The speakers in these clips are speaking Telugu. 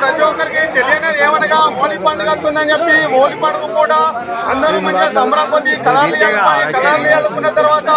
ప్రతి ఒక్కరికి పండుగ వస్తుందని చెప్పి హోలీ పండుగ కూడా అందరూ మంచిగా సంబరాపతి కలర్లు కలర్లు వేసుకున్న తర్వాత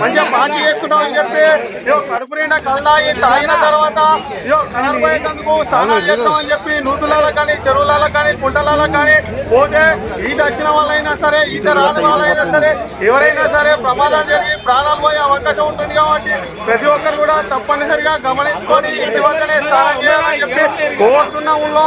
మంచిగా పార్టీ చేసుకుంటాం అని చెప్పి ఇయో కడుపు నిండా కల్లాయి తాగిన తర్వాత ఇయో కలర్ పోయేందుకు స్నానాలు చేస్తామని చెప్పి నూతులలో కానీ చెరువులలో కానీ కుంటలలో కానీ పోతే ఈత వచ్చిన వాళ్ళైనా సరే ఈత రాని వాళ్ళైనా సరే ఎవరైనా సరే ప్రమాదం జరిగి ప్రాణాలు పోయే అవకాశం ఉంటుంది కాబట్టి ప్రతి ఒక్కరు కూడా తప్పనిసరిగా గమనించుకొని ఇంటి వద్దనే స్నానం చేయాలని చెప్పి కోరుతున్నాములో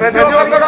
ప్రతి ఒక్కరు